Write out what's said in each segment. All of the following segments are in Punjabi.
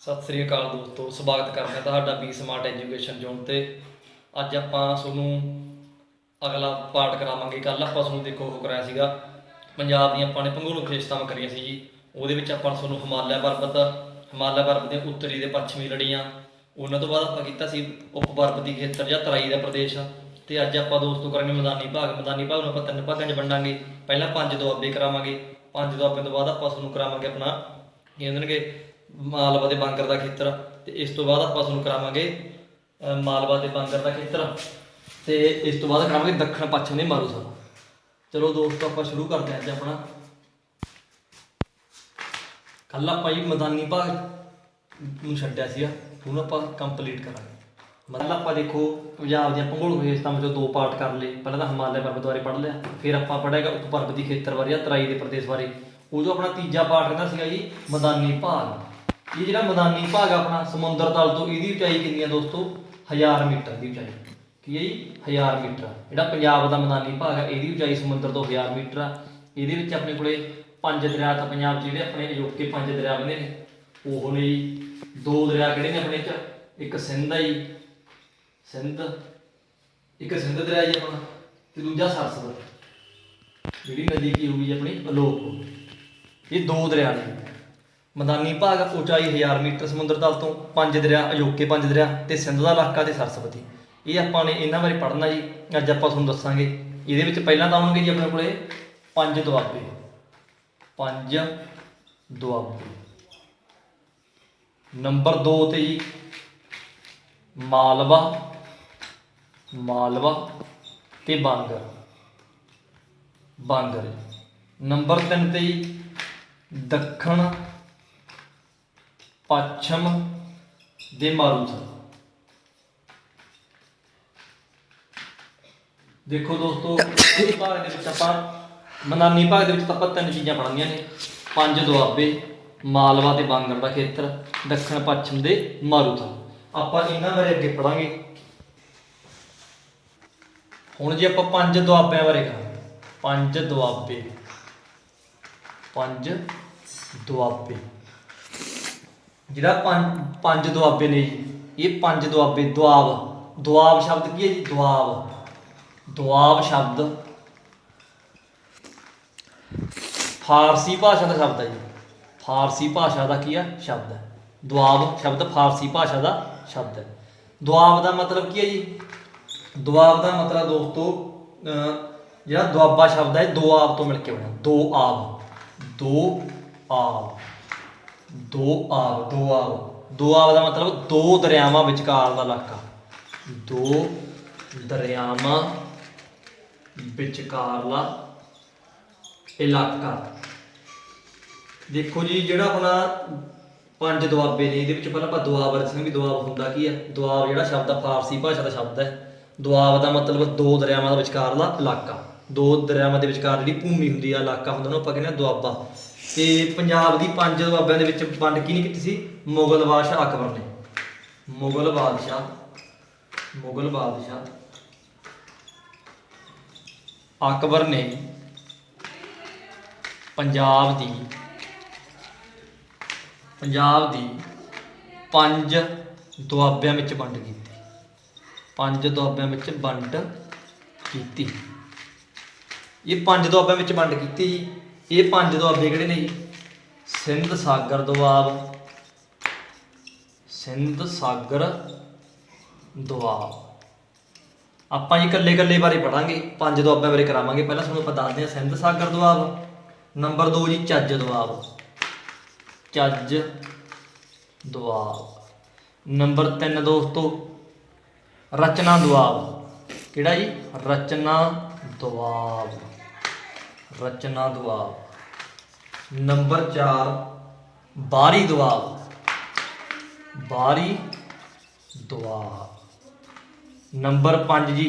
ਸਤਿ ਸ੍ਰੀ ਅਕਾਲ ਦੋਸਤੋ, ਸਵਾਗਤ ਕਰਦਾ ਤੁਹਾਡਾ ਬੀ ਸਮਾਰਟ ਐਜੂਕੇਸ਼ਨ ਜ਼ੋਨ ਤੇ। ਅੱਜ ਆਪਾਂ ਤੁਹਾਨੂੰ ਅਗਲਾ ਪਾਠ ਕਰਾਵਾਂਗੇ। ਕੱਲ ਆਪਾਂ ਤੁਹਾਨੂੰ ਦੇਖੋ ਉਹ ਕਰਾਇਆ ਸੀਗਾ, ਪੰਜਾਬ ਦੀਆਂ ਆਪਾਂ ਨੇ ਭੂਗੋਲਿਕ ਵਿਸ਼ੇਸ਼ਤਾਵਾਂ ਕਰੀਆਂ ਸੀ ਜੀ। ਉਹਦੇ ਵਿੱਚ ਆਪਾਂ ਤੁਹਾਨੂੰ ਹਿਮਾਲਿਆ ਪਰਬਤ ਹਿਮਾਲਿਆ ਪਰਬਤ ਦੇ ਉੱਤਰੀ ਦੇ ਪੱਛਮੀ ਲੜੀਆਂ, ਉਹਨਾਂ ਤੋਂ ਬਾਅਦ ਆਪਾਂ ਕੀਤਾ ਸੀ ਉਪ ਪਰਬਤੀ ਖੇਤਰ ਜਾਂ ਤਰਾਈ ਦਾ ਪ੍ਰਦੇਸ਼। ਤੇ ਅੱਜ ਆਪਾਂ ਦੋਸਤੋ ਕਰਾਂਗੇ ਮੈਦਾਨੀ ਭਾਗ। ਮੈਦਾਨੀ ਭਾਗ ਨੂੰ ਆਪਾਂ ਤਿੰਨ ਭਾਗਾਂ 'ਚ ਵੰਡਾਂਗੇ। ਪਹਿਲਾਂ ਪੰਜ ਦੁਆਬੇ ਕਰਾਵਾਂਗੇ। ਪੰਜ ਦੁਆਬੇ ਤੋਂ ਬਾਅਦ ਆਪਾਂ ਤੁਹਾਨੂੰ ਕਰਾਵਾਂਗੇ ਆਪਣਾ, ਕੀ ਕਹਿੰਦੇ ਮਾਲਵਾ ਦੇ ਬਾਂਗਰ ਦਾ ਖੇਤਰ ਤੇ ਇਸ ਤੋਂ ਬਾਅਦ ਆਪਾਂ ਤੁਹਾਨੂੰ ਕਰਾਵਾਂਗੇ ਮਾਲਵਾ ਦੇ ਬਾਂਗਰ ਦਾ ਖੇਤਰ ਤੇ ਇਸ ਤੋਂ ਬਾਅਦ ਕਰਾਵਾਂਗੇ ਦੱਖਣ ਪੱਛਮ ਦੇ ਮਾਰੂਸਾ ਚਲੋ ਦੋਸਤੋ, ਆਪਾਂ ਸ਼ੁਰੂ ਕਰਦੇ ਹਾਂ ਅੱਜ ਆਪਣਾ। ਕੱਲ ਆਪਾਂ ਜੀ ਮੈਦਾਨੀ ਭਾਗ ਨੂੰ ਛੱਡਿਆ ਸੀਗਾ। ਹੁਣ ਆਪਾਂ ਕੰਪਲੀਟ ਕਰਾਂਗੇ। ਮਤਲਬ ਆਪਾਂ ਦੇਖੋ, ਪੰਜਾਬ ਦੀਆਂ ਭੂਗੋਲਿਕ ਵਿਸ਼ੇਸ਼ਤਾਵਾਂ ਵਿੱਚੋਂ ਦੋ ਪਾਰਟ ਕਰ ਲਏ। ਪਹਿਲਾਂ ਤਾਂ ਹਿਮਾਲਿਆ ਪਰਬਤ ਬਾਰੇ ਪੜ੍ਹ ਲਿਆ, ਫਿਰ ਆਪਾਂ ਪੜ੍ਹੇਗਾ ਉਪ ਪਰਬਤੀ ਖੇਤਰ ਬਾਰੇ ਜਾਂ ਤਰਾਈ ਦੇ ਪ੍ਰਦੇਸ਼ ਬਾਰੇ। ਉਦੋਂ ਆਪਣਾ ਤੀਜਾ ਪਾਰਟ ਕਹਿੰਦਾ ਸੀਗਾ ਜੀ, ਮੈਦਾਨੀ ਭਾਗ। ਇਹ ਜਿਹੜਾ ਮੈਦਾਨੀ ਭਾਗ ਆ ਆਪਣਾ, ਸਮੁੰਦਰ ਤਲ ਤੋਂ, ਇਹਦੀ ਉਚਾਈ ਕਿੰਨੀ ਆ ਦੋਸਤੋ? 1000 ਮੀਟਰ ਦੀ ਉਚਾਈ। ਕੀ ਹੈ ਜੀ? 1000 ਮੀਟਰ। ਜਿਹੜਾ ਪੰਜਾਬ ਦਾ ਮੈਦਾਨੀ ਭਾਗ ਹੈ ਇਹਦੀ ਉਚਾਈ ਸਮੁੰਦਰ ਤੋਂ 1000 ਮੀਟਰ ਆ। ਇਹਦੇ ਵਿੱਚ ਆਪਣੇ ਕੋਲੇ ਪੰਜ ਦਰਿਆ ਤਾਂ ਪੰਜਾਬ 'ਚ ਜਿਹੜੇ ਆਪਣੇ ਅਜੋਕੇ ਪੰਜ ਦਰਿਆ ਬੰਦੇ ਨੇ, ਉਹ ਨੇ ਜੀ, ਦੋ ਦਰਿਆ ਕਿਹੜੇ ਨੇ ਆਪਣੇ ਚ? ਇੱਕ ਸਿੰਧ ਆ ਜੀ। ਸਿੰਧ, ਇੱਕ ਸਿੰਧ ਦਰਿਆ ਜੀ ਆਪਣਾ, ਤੇ ਦੂਜਾ ਸਰਸਵਤੀ। ਜਿਹੜੀ ਨਦੀ ਕੀ ਹੋਊਗੀ ਜੀ ਆਪਣੀ? ਅਲੋਪ ਇਹ ਦੋ ਦਰਿਆ ਨੇ। ਮੈਦਾਨੀ ਭਾਗ ਉਚਾਈ 1000 ਮੀਟਰ ਸਮੁੰਦਰ ਤਲ ਤੋਂ ਪੰਜ ਦਰਿਆ, ਅਜੋਕੇ ਪੰਜ ਦਰਿਆ ਤੇ ਸਿੰਧ ਦਾ ਇਲਾਕਾ ਤੇ ਸਰਸਵਤੀ। ਇਹ ਆਪਾਂ ਨੇ ਇਹਨਾਂ ਬਾਰੇ ਪੜ੍ਹਨਾ ਜੀ, ਅੱਜ ਆਪਾਂ ਤੁਹਾਨੂੰ ਦੱਸਾਂਗੇ। ਇਹਦੇ ਵਿੱਚ ਪਹਿਲਾਂ ਤਾਂ ਆਉਣਗੇ ਜੀ ਆਪਣੇ ਕੋਲੇ ਪੰਜ ਦੁਆਬੇ। ਪੰਜ ਦੁਆਬੇ। ਨੰਬਰ 2 ਤੇ ਜੀ, ਮਾਲਵਾ ਮਾਲਵਾ ਤੇ ਬਾਂਗਰ ਬਾਂਗਰ ਨੰਬਰ 3 ਤੇ ਜੀ, ਦੱਖਣ ਪੱਛਮ ਦੇ ਮਾਰੂਥਲ ਦੇਖੋ ਦੋਸਤੋ ਇਸ ਭਾਗ ਦੇ ਵਿੱਚ ਆਪਾਂ ਮਨਾਨੀ ਭਾਗ ਦੇ ਵਿੱਚ ਤਾਂ ਆਪਾਂ ਤਿੰਨ ਚੀਜ਼ਾਂ ਪੜ੍ਹਨੀਆਂ ਨੇ। ਪੰਜ ਦੁਆਬੇ ਮਾਲਵਾ ਤੇ ਬਾਂਗਰ ਦਾ ਖੇਤਰ ਦੱਖਣ ਪੱਛਮ ਦੇ ਮਾਰੂਥਲ ਆਪਾਂ ਇਹਨਾਂ ਬਾਰੇ ਅੱਗੇ ਪੜਾਂਗੇ ਹੁਣ ਜੇ ਆਪਾਂ ਪੰਜ ਦੁਆਬਿਆਂ ਬਾਰੇ ਕਰਾਂਗੇ। ਪੰਜ ਦੁਆਬੇ। ਪੰਜ ਦੁਆਬੇ। ਜਿਹੜਾ ਪੰਜ ਪੰਜ ਦੁਆਬੇ ਨੇ ਜੀ, ਇਹ ਪੰਜ ਦੁਆਬੇ, ਦੁਆਬ। ਦੁਆਬ ਸ਼ਬਦ ਕੀ ਹੈ ਜੀ? ਦੁਆਬ। ਦੁਆਬ ਸ਼ਬਦ ਫਾਰਸੀ ਭਾਸ਼ਾ ਦਾ ਸ਼ਬਦ ਹੈ ਜੀ। ਫਾਰਸੀ ਭਾਸ਼ਾ ਦਾ ਕੀ ਹੈ? ਸ਼ਬਦ ਹੈ। ਦੁਆਬ ਸ਼ਬਦ ਫਾਰਸੀ ਭਾਸ਼ਾ ਦਾ ਸ਼ਬਦ ਹੈ। ਦੁਆਬ ਦਾ ਮਤਲਬ ਕੀ ਹੈ ਜੀ? ਦੁਆਬ ਦਾ ਮਤਲਬ ਦੋਸਤੋ ਜਿਹੜਾ ਦੁਆਬਾ ਸ਼ਬਦ ਹੈ, ਦੋ ਆਬ ਤੋਂ ਮਿਲ ਕੇ ਬਣਿਆ। ਦੋ ਆਬ। ਦੋ ਆਬ। ਦੋ ਆਬ ਦੋ ਆਬ। ਦੋ ਆਬ ਦਾ ਮਤਲਬ ਦੋ ਦਰਿਆਵਾਂ ਵਿਚਕਾਰ ਦਾ ਇਲਾਕਾ। ਦੋ ਦਰਿਆਵਾਂ ਵਿਚਕਾਰਲਾ ਇਲਾਕਾ। ਦੇਖੋ ਜੀ, ਜਿਹੜਾ ਆਪਣਾ ਪੰਜ ਦੁਆਬੇ ਨੇ, ਇਹਦੇ ਵਿੱਚ ਪਹਿਲਾਂ ਆਪਾਂ ਦੁਆਬ ਦੱਸਾਂਗੇ ਵੀ ਦੁਆਬ ਹੁੰਦਾ ਕੀ ਹੈ ਦੁਆਬ ਜਿਹੜਾ ਸ਼ਬਦ ਆ, ਫਾਰਸੀ ਭਾਸ਼ਾ ਦਾ ਸ਼ਬਦ ਹੈ। ਦੁਆਬ ਦਾ ਮਤਲਬ ਦੋ ਦਰਿਆਵਾਂ ਦਾ ਵਿਚਕਾਰਲਾ ਇਲਾਕਾ। ਦੋ ਦਰਿਆਵਾਂ ਦੇ ਵਿਚਕਾਰ ਜਿਹੜੀ ਭੂਮੀ ਹੁੰਦੀ ਆ, ਇਲਾਕਾ ਹੁੰਦਾ ਉਹਨੂੰ ਆਪਾਂ ਕਹਿੰਦੇ ਆ ਦੁਆਬਾ। ਤੇ ਪੰਜਾਬ ਦੀ ਪੰਜ ਦੁਆਬਿਆਂ ਦੇ ਵਿੱਚ ਵੰਡ ਕੀ ਨਹੀਂ ਕੀਤੀ ਸੀ? ਮੁਗਲ ਬਾਦਸ਼ਾਹ ਅਕਬਰ ਨੇ। ਮੁਗਲ ਬਾਦਸ਼ਾਹ ਮੁਗਲ ਬਾਦਸ਼ਾਹ ਅਕਬਰ ਨੇ ਪੰਜਾਬ ਦੀ ਪੰਜਾਬ ਦੀ ਪੰਜ ਦੁਆਬਿਆਂ ਵਿੱਚ ਵੰਡ ਕੀਤੀ। ਪੰਜ ਦੁਆਬਿਆਂ ਵਿੱਚ ਵੰਡ ਕੀਤੀ। ਇਹ ਪੰਜ ਦੁਆਬਿਆਂ ਵਿੱਚ ਵੰਡ ਕੀਤੀ ਜੀ। ਇਹ ਪੰਜ ਦੁਆਬੇ ਕਿਹੜੇ ਨੇ ਜੀ? ਸਿੰਧ ਸਾਗਰ ਦੁਆਬ ਸਿੰਧ ਸਾਗਰ ਦੁਆਬ ਆਪਾਂ ਜੀ ਇਕੱਲੇ ਇਕੱਲੇ ਬਾਰੇ ਪੜਾਂਗੇ ਪੰਜ ਦੁਆਬਿਆਂ ਬਾਰੇ ਕਰਾਵਾਂਗੇ। ਪਹਿਲਾਂ ਤੁਹਾਨੂੰ ਆਪਾਂ ਦੱਸਦੇ ਹਾਂ ਸਿੰਧ ਸਾਗਰ ਦੁਆਬ ਨੰਬਰ 2 ਜੀ ਚੱਜ ਦੁਆਬ ਚੱਜ ਦੁਆਬ ਨੰਬਰ 3 ਦੋਸਤੋ, ਰਚਨਾ ਦੁਆਬ ਕਿਹੜਾ ਜੀ? ਰਚਨਾ ਦੁਆਬ ਰਚਨਾ ਦੁਆਬ ਨੰਬਰ 4 ਬਾਰੀ ਦੁਆਬ ਬਾਰੀ ਦੁਆਬ ਨੰਬਰ 5 ਜੀ,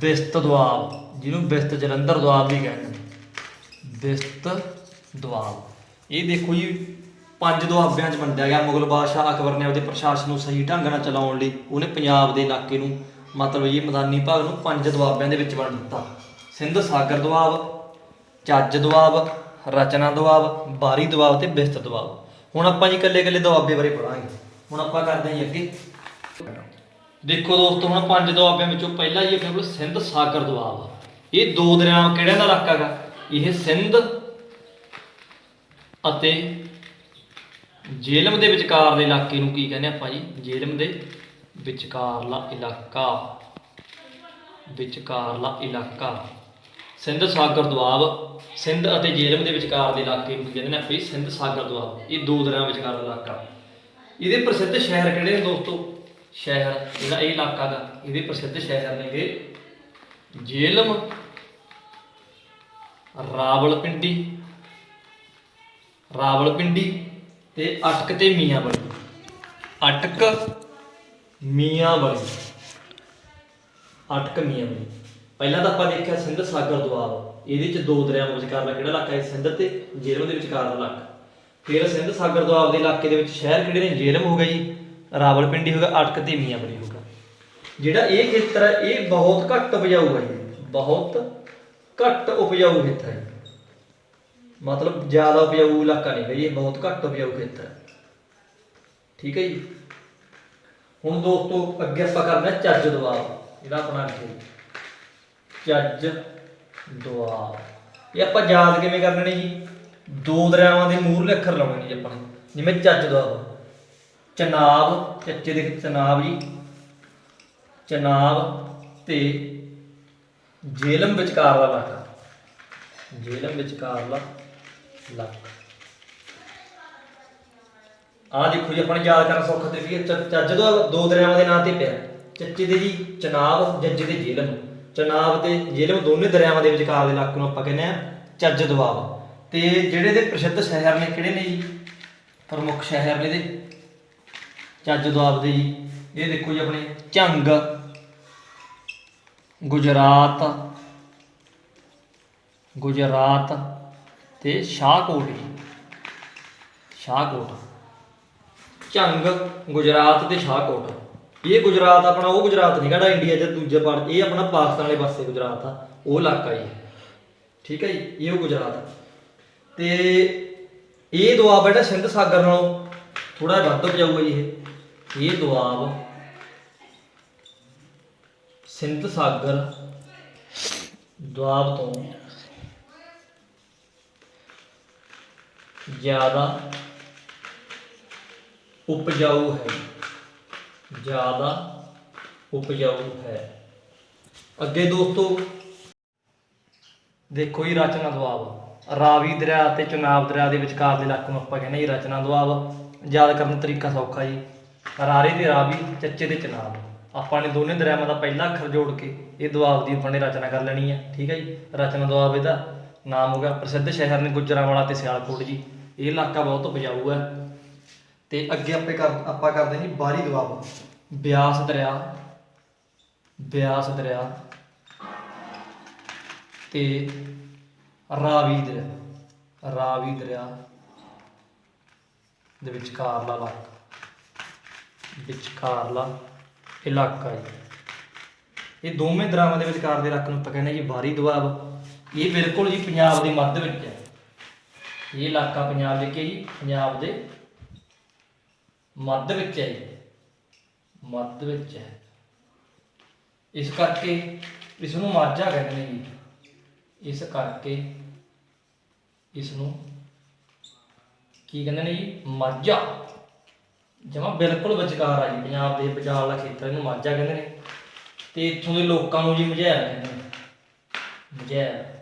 ਬਿਸਤ ਦੁਆਬ ਜਿਹਨੂੰ ਬਿਸਤ ਜਲੰਧਰ ਦੁਆਬ ਵੀ ਕਹਿੰਦੇ ਨੇ। ਬਿਸਤ ਦੁਆਬ ਇਹ ਦੇਖੋ ਜੀ, ਪੰਜ ਦੁਆਬਿਆਂ 'ਚ ਵੰਡਿਆ ਗਿਆ। ਮੁਗਲ ਬਾਦਸ਼ਾਹ ਅਕਬਰ ਨੇ ਆਪਦੇ ਪ੍ਰਸ਼ਾਸਨ ਨੂੰ ਸਹੀ ਢੰਗ ਨਾਲ ਚਲਾਉਣ ਲਈ ਉਹਨੇ ਪੰਜਾਬ ਦੇ ਇਲਾਕੇ ਨੂੰ, ਮਤਲਬ ਇਹ ਮੈਦਾਨੀ ਭਾਗ ਨੂੰ ਪੰਜ ਦੁਆਬਿਆਂ ਦੇ ਵਿੱਚ ਵੰਡ ਦਿੱਤਾ। ਸਿੰਧ ਸਾਗਰ ਦੁਆਬ, ਚੱਜ ਦੁਆਬ, ਰਚਨਾ ਦੁਆਬ, ਬਾਰੀ ਦੁਆਬ ਤੇ ਬਿਸਤ ਦੁਆਬ। ਹੁਣ ਆਪਾਂ ਜੀ ਇਕੱਲੇ ਇਕੱਲੇ ਦੁਆਬੇ ਬਾਰੇ ਪੜਾਂਗੇ ਹੁਣ ਆਪਾਂ ਕਰਦੇ ਹਾਂ ਜੀ ਅੱਗੇ। ਦੇਖੋ ਦੋਸਤੋ, ਹੁਣ ਪੰਜ ਦੁਆਬਿਆਂ ਵਿੱਚੋਂ ਪਹਿਲਾ ਜੀ ਆਪਣੇ ਕੋਲ ਸਿੰਧ ਸਾਗਰ ਦੁਆਬ। ਆ ਇਹ ਦੋ ਦਰਿਆਵਾਂ ਕਿਹੜਿਆਂ ਦਾ ਇਲਾਕਾ ਹੈਗਾ ਇਹ ਸਿੰਧ ਅਤੇ ਜੇਲਮ ਦੇ ਵਿਚਕਾਰ ਦੇ ਇਲਾਕੇ ਨੂੰ ਕੀ ਕਹਿੰਦੇ ਆਪਾਂ ਜੀ? ਜੇਲਮ ਦੇ ਵਿਚਕਾਰਲਾ ਇਲਾਕਾ। ਵਿਚਕਾਰਲਾ ਇਲਾਕਾ। ਸਿੰਧ ਸਾਗਰ ਦੁਆਬ, ਸਿੰਧ ਅਤੇ ਜੇਲਮ ਦੇ ਵਿਚਕਾਰ ਦੇ ਇਲਾਕੇ ਨੂੰ ਕਹਿੰਦੇ ਨੇ ਆਪੇ ਸਿੰਧ ਸਾਗਰ ਦੁਆਬ, ਇਹ ਦੋ ਦਰਿਆ ਵਿਚਕਾਰ ਦਾ ਇਲਾਕਾ। ਇਹਦੇ ਪ੍ਰਸਿੱਧ ਸ਼ਹਿਰ ਕਿਹੜੇ ਨੇ ਦੋਸਤੋ? ਸ਼ਹਿਰ, ਜਿਹੜਾ ਇਹ ਇਲਾਕਾ ਦਾ ਇਹਦੇ ਪ੍ਰਸਿੱਧ ਸ਼ਹਿਰ ਨੇਗੇ ਜੇਲਮ, ਰਾਵਲਪਿੰਡੀ ਰਾਵਲਪਿੰਡੀ ਤੇ ਅਟਕ ਤੇ ਮੀਆਂਵਾਲੀ। ਅਟਕ ਮੀਆਂਵਾਲੀ। ਅਟਕ, ਮੀਆਂਵਾਲੀ। ਪਹਿਲਾਂ ਤਾਂ ਆਪਾਂ ਦੇਖਿਆ ਸਿੰਧ ਸਾਗਰ ਦੁਆਬ ਇਹਦੇ ਚ ਦੋ ਦਰਿਆਵਾਂ ਵਿਚਕਾਰਲਾ ਕਿਹੜਾ ਇਲਾਕਾ ਹੈ? ਸਿੰਧ ਤੇ ਜੇਲਮ ਦੇ ਵਿਚਕਾਰ ਦਾ ਇਲਾਕਾ। ਫਿਰ ਸਿੰਧ ਸਾਗਰ ਦੁਆਬ ਦੇ ਇਲਾਕੇ ਦੇ ਵਿੱਚ ਸ਼ਹਿਰ ਕਿਹੜੇ ਨੇ? ਜੇਲਮ ਹੋ ਗਿਆ ਜੀ ਰਾਵਲਪਿੰਡੀ ਹੋ ਗਿਆ ਅਟਕ ਤੇ ਮੀਆਂਵਾਲੀ ਹੋ ਗਿਆ। ਜਿਹੜਾ ਇਹ ਖੇਤਰ ਹੈ ਇਹ ਬਹੁਤ ਘੱਟ ਉਪਜਾਊ ਹੈ ਜੀ ਬਹੁਤ ਘੱਟ ਉਪਜਾਊ ਖੇਤਰ ਹੈ। ਮਤਲਬ ਜ਼ਿਆਦਾ ਉਪਜਾਊ ਇਲਾਕਾ ਨਹੀਂ ਹੈ ਜੀ, ਇਹ ਬਹੁਤ ਘੱਟ ਉਪਜਾਊ ਖੇਤਰ ਹੈ। ਠੀਕ ਹੈ ਜੀ? ਹੁਣ ਦੋਸਤੋ ਅੱਗੇ ਆਪਾਂ ਕਰਦੇ ਹਾਂ ਚੱਜ ਦੁਆਬ ਜਿਹੜਾ ਆਪਣਾ ਅੱਗੇ। ਚੱਜ ਦੁਆਬ ਇਹ ਆਪਾਂ ਯਾਦ ਕਿਵੇਂ ਕਰਨੇ ਨੇ ਜੀ? ਦੋ ਦਰਿਆਵਾਂ ਦੇ ਮੂਹਰਲੇ ਅੱਖਰ ਲਾਉਣੇ ਨੇ ਜੀ ਆਪਾਂ ਜਿਵੇਂ ਚੱਜ ਦੁਆਬ ਚਨਾਬ, ਚੱਚੇ ਦੇ ਚਨਾਬ ਜੀ। ਚਨਾਬ ਤੇ ਜੇਲਮ ਵਿਚਕਾਰਲਾ ਇਲਾਕਾ ਜੇਲਮ ਵਿਚਕਾਰਲਾ ਇਲਾਕਾ ਆ ਦੇਖੋ ਜੀ, ਆਪਾਂ ਨੇ ਯਾਦ ਕਰਨਾ ਸੌਖਾ ਤਰੀਕਾ ਹੈ। ਚੱਜ ਦਾ ਦੋ ਦਰਿਆਵਾਂ ਦੇ ਨਾਂ ਤੇ ਪਿਆ। ਚੱਚੇ ਦੇ ਜੀ, ਚਨਾਬ, ਜੱਜੇ ਦੇ ਜੇਲਮ। ਚਨਾਬ ਤੇ ਜੇਲਮ ਦੋਨੇ ਦਰਿਆਵਾਂ ਦੇ ਵਿਚਕਾਰ ਦੇ ਇਲਾਕੇ ਨੂੰ ਆਪਾਂ ਕਹਿੰਦੇ ਆ ਚੱਜ ਦੁਆਬ ਤੇ ਜਿਹੜੇ ਦੇ ਪ੍ਰਸਿੱਧ ਸ਼ਹਿਰ ਨੇ, ਕਿਹੜੇ ਨੇ ਜੀ? ਪ੍ਰਮੁੱਖ ਸ਼ਹਿਰ ਨੇ ਇਹਦੇ। ਚੱਜ ਦੁਆਬ ਦੇ ਜੀ। ਇਹ ਦੇਖੋ ਜੀ ਆਪਣੇ ਝੰਗ, ਗੁਜਰਾਤ ਗੁਜਰਾਤ ਤੇ ਸ਼ਾਹਕੋਟ ਜੀ। ਸ਼ਾਹਕੋਟ। ਝੰਗ, ਗੁਜਰਾਤ ਤੇ ਸ਼ਾਹਕੋਟ। ਇਹ ਗੁਜਰਾਤ ਆਪਣਾ, ਉਹ ਗੁਜਰਾਤ ਨਹੀਂ ਕਿਹੜਾ ਇੰਡੀਆ ਚ ਦੂਜੇ ਪਾਰ ਇਹ ਆਪਣਾ ਪਾਕਿਸਤਾਨ ਵਾਲੇ ਪਾਸੇ ਗੁਜਰਾਤ ਆ, ਉਹ ਇਲਾਕਾ ਜੀ ਠੀਕ ਹੈ ਜੀ, ਇਹ ਉਹ ਗੁਜਰਾਤ ਆ। ਤੇ ਇਹ ਦੁਆਬ ਜਿਹੜਾ ਸਿੰਧ ਸਾਗਰ ਨਾਲੋਂ ਥੋੜਾ ਵੱਧ ਉਪਜਾਊ ਹੈ ਜੀ ਇਹ। ਇਹ ਦੁਆਬ ਸਿੰਧ ਸਾਗਰ ਦੁਆਬ ਤੋਂ ਜ਼ਿਆਦਾ ਉਪਜਾਊ ਹੈ। ਜ਼ਿਆਦਾ ਉਪਜਾਊ ਹੈ। ਅੱਗੇ ਦੋਸਤੋ, ਦੇਖੋ ਜੀ ਰਚਨਾ ਦੁਆਬ। ਰਾਵੀ ਦਰਿਆ ਤੇ ਚਨਾਬ ਦਰਿਆ ਦੇ ਵਿਚਕਾਰ ਦੇ ਇਲਾਕੇ ਨੂੰ ਆਪਾਂ ਕਹਿੰਦੇ ਜੀ ਰਚਨਾ ਦੁਆਬ। ਯਾਦ ਕਰਨ ਦਾ ਤਰੀਕਾ ਸੌਖਾ ਜੀ। ਰਾਰੇ ਤੇ ਰਾਵੀ, ਚੱਚੇ ਤੇ ਚਨਾਬ। ਆਪਾਂ ਨੇ ਦੋਨੇ ਦਰਿਆਵਾਂ ਦਾ ਪਹਿਲਾ ਅੱਖਰ ਜੋੜ ਕੇ ਇਹ ਦੁਆਬ ਦੀ ਆਪਾਂ ਨੇ ਰਚਨਾ ਕਰ ਲੈਣੀ ਹੈ। ਠੀਕ ਹੈ ਜੀ? ਰਚਨਾ ਦੁਆਬ ਇਹਦਾ ਨਾਮ ਹੋ ਗਿਆ ਪ੍ਰਸਿੱਧ ਸ਼ਹਿਰ ਨੇ ਗੁਜਰਾਂਵਾਲਾ ਤੇ ਸਿਆਲਕੋਟ ਜੀ। ਇਹ ਇਲਾਕਾ ਬਹੁਤ ਉਪਜਾਊ ਹੈ। ਤੇ ਅੱਗੇ ਆਪੇ ਕਰ, ਆਪਾਂ ਕਰਦੇ ਜੀ ਬਾਹਰੀ ਦੁਆਬ। ਬਿਆਸ ਦਰਿਆ ਬਿਆਸ ਦਰਿਆ ਤੇ ਰਾਵੀ ਦਰਿਆ ਰਾਵੀ ਦਰਿਆ ਦੇ ਵਿਚਕਾਰਲਾ ਇਲਾਕਾ। ਵਿਚਕਾਰਲਾ ਇਲਾਕਾ ਜੀ। ਇਹ ਦੋਵੇਂ ਦਰਿਆਵਾਂ ਦੇ ਵਿਚਕਾਰ ਦੇ ਇਲਾਕੇ ਨੂੰ ਆਪਾਂ ਕਹਿੰਦੇ ਜੀ ਬਾਹਰੀ ਦੁਆਬ। ਇਹ ਬਿਲਕੁਲ ਜੀ ਪੰਜਾਬ ਦੇ ਮੱਧ ਵਿੱਚ ਹੈ। ਇਹ ਇਲਾਕਾ ਪੰਜਾਬ ਦੇ ਕੀ ਜੀ? ਪੰਜਾਬ ਦੇ ਮੱਧ ਵਿੱਚ ਹੈ ਜੀ। ਮੱਧ ਵਿੱਚ ਹੈ। ਇਸ ਕਰਕੇ ਇਸ ਨੂੰ ਮਾਝਾ ਕਹਿੰਦੇ ਨੇ ਜੀ। ਇਸ ਕਰਕੇ ਇਸ ਨੂੰ ਕੀ ਕਹਿੰਦੇ ਨੇ ਜੀ? ਮਾਝਾ। ਜਮਾ ਬਿਲਕੁਲ ਵਿਚਕਾਰ ਆ ਜੀ। ਪੰਜਾਬ ਦੇ ਪੰਜਾਬ ਵਾਲਾ ਖੇਤਰ ਇਹਨੂੰ ਮਾਝਾ ਕਹਿੰਦੇ ਨੇ। ਤੇ ਇੱਥੋਂ ਦੇ ਲੋਕਾਂ ਨੂੰ ਜੀ ਮਝੈਲ ਕਹਿੰਦੇ ਨੇ। ਮਝੈਲ।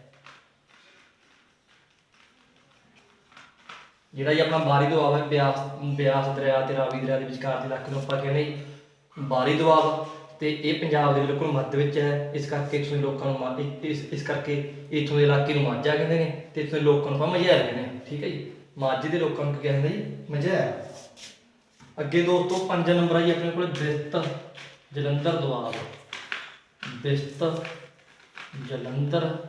ਜਿਹੜਾ ਜੀ ਆਪਣਾ ਬਾਰੀ ਦੁਆਬ ਹੈ ਬਿਆਸ ਬਿਆਸ ਦਰਿਆ ਤੇ ਰਾਵੀ ਦਰਿਆ ਦੇ ਵਿਚਕਾਰ ਦੇ ਇਲਾਕੇ ਨੂੰ ਆਪਾਂ ਕਹਿੰਦੇ ਜੀ, ਬਾਰੀ ਦੁਆਬ ਤੇ ਇਹ ਪੰਜਾਬ ਦੇ ਬਿਲਕੁਲ ਮੱਧ ਵਿੱਚ ਹੈ। ਇਸ ਕਰਕੇ ਇੱਥੋਂ ਦੇ ਲੋਕਾਂ ਨੂੰ ਮਾ- ਇਸ ਇਸ ਕਰਕੇ ਇੱਥੋਂ ਦੇ ਇਲਾਕੇ ਨੂੰ ਮਾਝਾ ਕਹਿੰਦੇ ਨੇ ਤੇ ਇੱਥੋਂ ਦੇ ਲੋਕਾਂ ਨੂੰ ਆਪਾਂ ਮਝੈਲ ਕਹਿੰਦੇ ਨੇ। ਠੀਕ ਹੈ ਜੀ? ਮਾਝੇ ਦੇ ਲੋਕਾਂ ਨੂੰ ਕੀ ਕਹਿੰਦੇ ਜੀ? ਮਝੈਲ। ਅੱਗੇ ਦੋਸਤੋ, ਪੰਜ ਨੰਬਰ ਆ ਜੀ ਆਪਣੇ ਕੋਲ, ਬਿਸਤ, ਜਲੰਧਰ ਦੁਆਬ ਬਿਸਤ, ਜਲੰਧਰ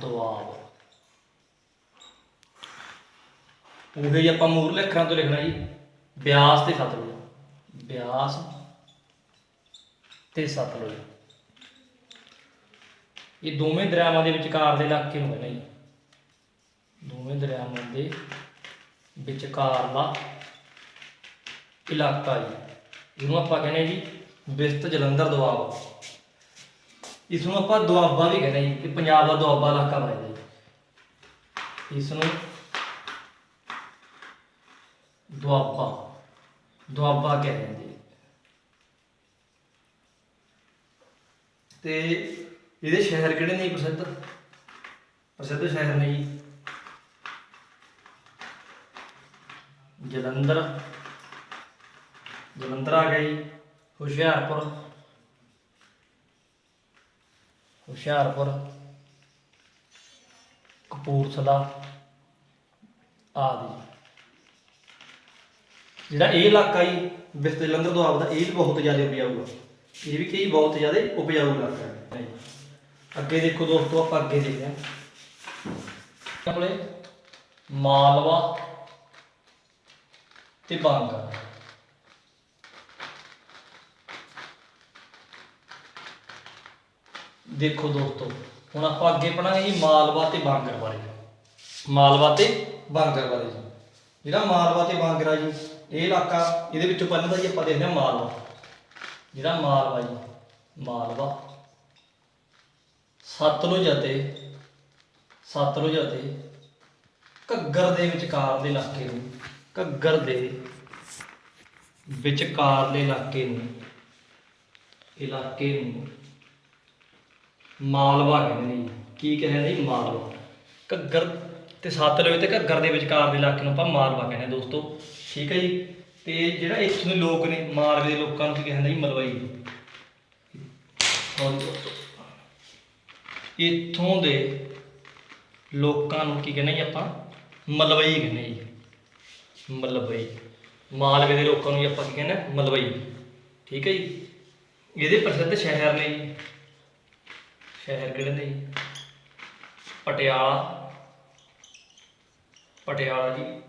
ਦੁਆਬ ਉਹਦੇ ਹੀ ਆਪਾਂ ਮੂਰਲੇ ਅੱਖਰਾਂ ਤੋਂ ਲਿਖਣਾ ਜੀ। ਬਿਆਸ ਤੇ ਸਤਲੁਜ। ਬਿਆਸ ਤੇ ਸਤਲੁਜ। ਇਹ ਦੋਵੇਂ ਦਰਿਆਵਾਂ ਦੇ ਵਿਚਕਾਰ ਦੇ ਇਲਾਕੇ ਨੂੰ ਕਹਿੰਦੇ ਜੀ। ਦੋਵੇਂ ਦਰਿਆਵਾਂ ਦੇ ਵਿਚਕਾਰ ਦਾ ਇਲਾਕਾ ਜੀ। ਇਹਨੂੰ ਆਪਾਂ ਕਹਿੰਦੇ ਹਾਂ ਜੀ ਬਿਸਤ ਜਲੰਧਰ ਦੁਆਬਾ। ਇਸ ਨੂੰ ਆਪਾਂ ਦੁਆਬਾ ਵੀ ਕਹਿੰਦੇ ਹਾਂ ਜੀ ਇਹ ਪੰਜਾਬ ਦਾ ਦੁਆਬਾ ਇਲਾਕਾ ਬਣਦਾ ਜੀ। ਇਸ ਨੂੰ ਦੁਆਬਾ। ਦੁਆਬਾ ਕਹਿੰਦੇ ਨੇ। ਤੇ ਇਹਦੇ ਸ਼ਹਿਰ ਕਿਹੜੇ ਨੇ ਪ੍ਰਸਿੱਧ? ਪ੍ਰਸਿੱਧ ਸ਼ਹਿਰ ਨੇ ਜੀ। ਜਲੰਧਰ। ਜਲੰਧਰ ਆ ਗਿਆ ਜੀ, ਹੁਸ਼ਿਆਰਪੁਰ। ਹੁਸ਼ਿਆਰਪੁਰ। ਕਪੂਰਥਲਾ ਆਦਿ। ਜਿਹੜਾ ਇਹ ਇਲਾਕਾ ਹੀ ਵਿਸਤ ਜਲੰਧਰ ਤੋਂ ਆਪਦਾ ਇਹ ਵੀ ਬਹੁਤ ਜ਼ਿਆਦਾ ਉਪਜਾਊ ਇਹ ਵੀ ਕਈ ਬਹੁਤ ਜ਼ਿਆਦਾ ਉਪਜਾਊ ਇਲਾਕਾ ਹੈ। ਅੱਗੇ ਦੇਖੋ ਦੋਸਤੋ, ਆਪਾਂ ਅੱਗੇ ਦੇਖਦੇ ਹਾਂ। ਆਪਣੇ ਮਾਲਵਾ ਤੇ ਬਾਂਗਾ। ਦੇਖੋ ਦੋਸਤੋ, ਹੁਣ ਆਪਾਂ ਅੱਗੇ ਪੜਾਂਗੇ ਜੀ ਮਾਲਵਾ ਤੇ ਬਾਂਗਰ ਬਾਰੇ। ਮਾਲਵਾ ਤੇ ਬਾਂਗਰ ਬਾਰੇ ਜੀ। ਜਿਹੜਾ ਮਾਲਵਾ ਤੇ ਬਾਂਗਰ ਆ ਜੀ ਇਹ ਇਲਾਕਾ ਇਹਦੇ ਵਿੱਚੋਂ ਪਹਿਲਾਂ ਤਾਂ ਜੀ ਆਪਾਂ ਦੇਖਦੇ ਹਾਂ ਮਾਲਵਾ। ਜਿਹੜਾ ਮਾਲਵਾ ਜੀ, ਮਾਲਵਾ। ਸਤਲੁਜ ਅਤੇ ਸਤਲੁਜ ਅਤੇ ਘੱਗਰ ਦੇ ਵਿਚਕਾਰ ਦੇ ਇਲਾਕੇ ਨੂੰ, ਘੱਗਰ ਦੇ ਵਿਚਕਾਰਲੇ ਇਲਾਕੇ ਨੂੰ ਇਲਾਕੇ ਨੂੰ ਮਾਲਵਾ ਕਹਿੰਦੇ ਨੇ ਕੀ ਕਹਿੰਦੇ ਨੇ ਮਾਲਵਾ। ਘੱਗਰ ਤੇ ਸਤਲੁਜ ਤੇ ਘੱਗਰ ਦੇ ਵਿਚਕਾਰ ਦੇ ਇਲਾਕੇ ਨੂੰ ਆਪਾਂ ਮਾਲਵਾ ਕਹਿੰਦੇ ਹਾਂ ਦੋਸਤੋ। ਠੀਕ ਹੈ ਜੀ? ਤੇ ਜਿਹੜਾ ਇੱਥੋਂ ਦੇ ਲੋਕ ਨੇ, ਮਾਲਵੇ ਦੇ ਲੋਕਾਂ ਨੂੰ ਕੀ ਕਹਿੰਦੇ ਜੀ? ਮਲਵਈ। ਇੱਥੋਂ ਦੇ ਲੋਕਾਂ ਨੂੰ ਕੀ ਕਹਿੰਦੇ ਜੀ ਆਪਾਂ? ਮਲਵਈ ਕਹਿੰਦੇ ਜੀ। ਮਲਵਈ। ਮਾਲਵੇ ਦੇ ਲੋਕਾਂ ਨੂੰ ਜੀ ਆਪਾਂ ਕੀ ਕਹਿੰਦੇ ਹਾਂ? ਮਲਵਈ। ਠੀਕ ਹੈ ਜੀ? ਇਹਦੇ ਪ੍ਰਸਿੱਧ ਸ਼ਹਿਰ ਨੇ ਜੀ। ਸ਼ਹਿਰ ਕਿਹੜੇ ਨੇ ਜੀ? ਪਟਿਆਲਾ। ਪਟਿਆਲਾ ਜੀ।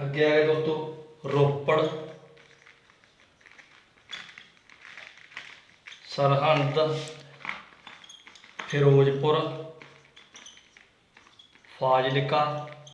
ਅੱਗੇ ਆ ਗਏ ਦੋਸਤੋ ਰੋਪੜ। ਸਰਹੰਦ। ਫਿਰੋਜ਼ਪੁਰ। ਫਾਜ਼ਿਲਕਾ।